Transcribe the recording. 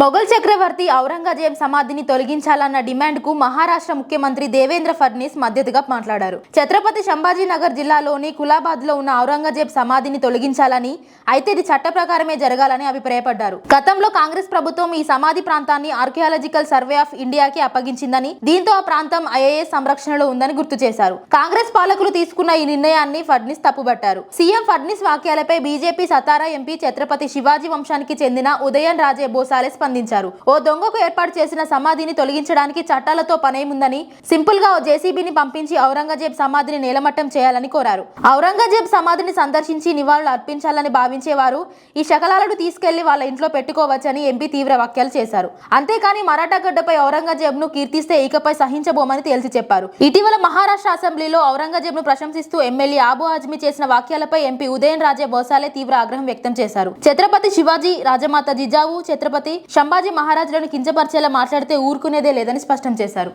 మొఘల్ చక్రవర్తి ఔరంగజేబ్ సమాధిని తొలగించాలన్న డిమాండ్కు మహారాష్ట్ర ముఖ్యమంత్రి దేవేంద్ర ఫడ్నీస్ మద్దతుగా మాట్లాడారు. ఛత్రపతి సంభాజీనగర్ జిల్లాలోని కులాబాద్లో ఉన్న ఔరంగజేబ్ సమాధిని తొలగించాలని అయితే ఇది చట్ట ప్రకారమే జరగాలని అభిప్రాయపడ్డారు. గతంలో కాంగ్రెస్ ప్రభుత్వం ఈ సమాధి ప్రాంతాన్ని ఆర్కియాలజికల్ సర్వే ఆఫ్ ఇండియాకి అప్పగించిందని దీంతో ఆ ప్రాంతం ఐఏఎస్ సంరక్షణలో ఉందని గుర్తు చేశారు. కాంగ్రెస్ పాలకులు తీసుకున్న ఈ నిర్ణయాన్ని ఫడ్నీస్ తప్పుబట్టారు. సీఎం ఫడ్నీస్ వాక్యాలపై బీజేపీ సతారా ఎంపీ ఛత్రపతి శివాజీ వంశానికి చెందిన ఉదయన్ రాజే బోసాలే స్పందించారు. ఓ దొంగకు ఏర్పాటు చేసిన సమాధిని తొలగించడానికి చట్టాలతో పనేముందని సింపుల్గా ఓ జేసీబీని పంపించి ఔరంగజేబ్ సమాధిని నేలమట్టం చేయాలని కోరారు. ఔరంగజేబ్ సమాధిని సందర్శించి నివాళులు అర్పించాలని భావించేవారు ఈ శకలాలను తీసుకెళ్ళి వాళ్ళ ఇంట్లో పెట్టుకోవచ్చని ఎంపీ తీవ్ర వ్యాఖ్యలు చేశారు. అంతేకాని మరాఠా గడ్డపై ఔరంగజేబ్ను కీర్తిస్తే ఇకపై సహించబోమని తేల్చి చెప్పారు. ఇటీవల మహారాష్ట్ర అసెంబ్లీలో ఔరంగజేబ్ను ప్రశంసిస్తూ ఎమ్మెల్యే ఆబు ఆజ్మీ చేసిన వ్యాఖ్యలపై ఎంపీ ఉదయన్ రాజే బోసాలే తీవ్ర ఆగ్రహం వ్యక్తం చేశారు. ఛత్రపతి శివాజీ రాజమాత జిజావు ఛత్రపతి సంభాజీ మహారాజులను కించపరిచేలా మాట్లాడితే ఊరుకునేదే లేదని స్పష్టం చేశారు.